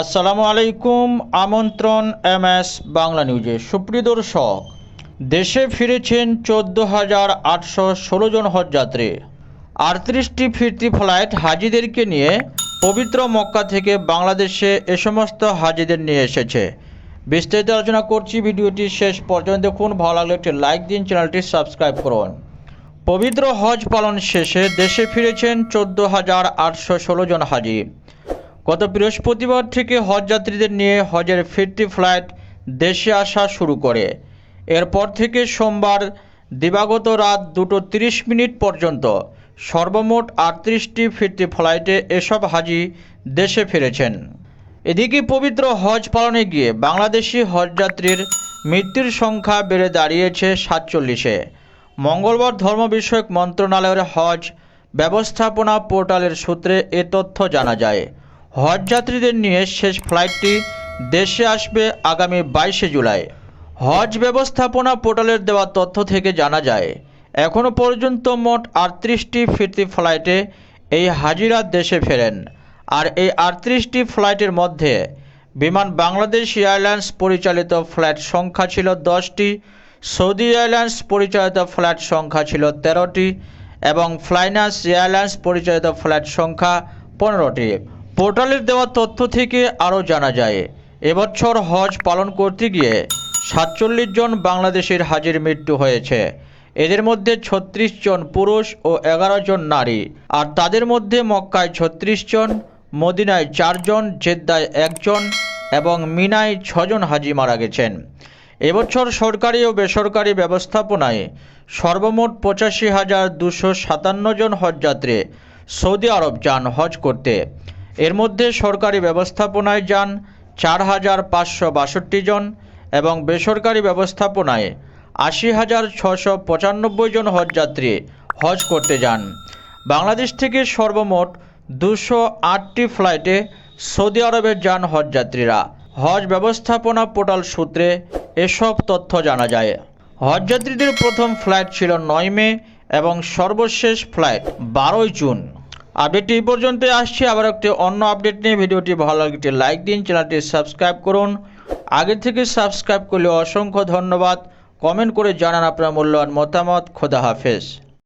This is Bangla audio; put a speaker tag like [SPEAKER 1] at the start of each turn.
[SPEAKER 1] আসসালামু আলাইকুম, আমন্ত্রণ এম এস বাংলা নিউজে। সুপ্রিয় দর্শক, দেশে ফিরেছেন চোদ্দ হাজার আটশো ষোলো জন হজযাত্রী। আটত্রিশটি ফিরতি ফ্লাইট হাজিদেরকে নিয়ে পবিত্র মক্কা থেকে বাংলাদেশে এ সমস্ত হাজিদের নিয়ে এসেছে। বিস্তারিত আলোচনা করছি ভিডিওটি শেষ পর্যন্ত দেখুন, ভালো লাগলে একটি লাইক দিন, চ্যানেলটি সাবস্ক্রাইব করুন। পবিত্র হজ পালন শেষে দেশে ফিরেছেন চোদ্দ হাজার আটশো ষোলো জন হাজি। গত বৃহস্পতিবার থেকে হজযাত্রীদের নিয়ে হজের ফিরতি ফ্লাইট দেশে আসা শুরু করে। এরপর থেকে সোমবার দিবাগত রাত দুটো তিরিশ মিনিট পর্যন্ত সর্বমোট আটত্রিশটি ফিরতি ফ্লাইটে এসব হাজি দেশে ফিরেছেন। এদিকে পবিত্র হজ পালনে গিয়ে বাংলাদেশি হজযাত্রীর মৃত্যুর সংখ্যা বেড়ে দাঁড়িয়েছে সাতচল্লিশে। মঙ্গলবার ধর্ম বিষয়ক মন্ত্রণালয়ের হজ ব্যবস্থাপনা পোর্টালের সূত্রে এ তথ্য জানা যায়। হজ যাত্রীদের নিয়ে শেষ ফ্লাইটটি দেশে আসবে আগামী বাইশে জুলাই। হজ ব্যবস্থাপনা পোর্টালের দেওয়া তথ্য থেকে জানা যায় এখনও পর্যন্ত মোট আটত্রিশটি ফিরতি ফ্লাইটে এই হাজিরা দেশে ফেরেন। আর এই আটত্রিশটি ফ্লাইটের মধ্যে বিমান বাংলাদেশ এয়ারলাইন্স পরিচালিত ফ্লাইট সংখ্যা ছিল দশটি, সৌদি এয়ারলাইন্স পরিচালিত ফ্লাইট সংখ্যা ছিল তেরোটি এবং ফ্লাইনাস এয়ারলাইন্স পরিচালিত ফ্লাইট সংখ্যা পনেরোটি। পোর্টালের দেওয়া তথ্য থেকে আরও জানা যায়, এবছর হজ পালন করতে গিয়ে সাতচল্লিশ জন বাংলাদেশের হাজির মৃত্যু হয়েছে। এদের মধ্যে ছত্রিশ জন পুরুষ ও এগারো জন নারী। আর তাদের মধ্যে মক্কায় ছত্রিশ জন, মদিনায় চারজন জেদ্দায় একজন এবং মিনায় ছজন হাজি মারা গেছেন। এবছর সরকারি ও বেসরকারি ব্যবস্থাপনায় সর্বমোট পঁচাশি হাজার দুশো সাতান্ন জন হজযাত্রী সৌদি আরব যান হজ করতে। এর মধ্যে সরকারি ব্যবস্থাপনায় যান চার হাজার পাঁচশো বাষট্টি জন এবং বেসরকারি ব্যবস্থাপনায় আশি হাজার ছশো পঁচানব্বই জন হজযাত্রী হজ করতে যান। বাংলাদেশ থেকে সর্বমোট দুশো আটটি ফ্লাইটে সৌদি আরবে যান হজযাত্রীরা। হজ ব্যবস্থাপনা পোর্টাল সূত্রে এসব তথ্য জানা যায়। হজযাত্রীদের প্রথম ফ্লাইট ছিল নয় মে এবং সর্বশেষ ফ্লাইট বারোই জুন। আপডেটটি এই পর্যন্তই আসছে। আবার একটি অন্য আপডেট নিয়ে ভিডিওটি ভালো একটি লাইক দিন, চ্যানেলটি সাবস্ক্রাইব করুন। আগে থেকে সাবস্ক্রাইব করলে অসংখ্য ধন্যবাদ। কমেন্ট করে জানান আপনার মূল্যবান মতামত। খোদা হাফেজ।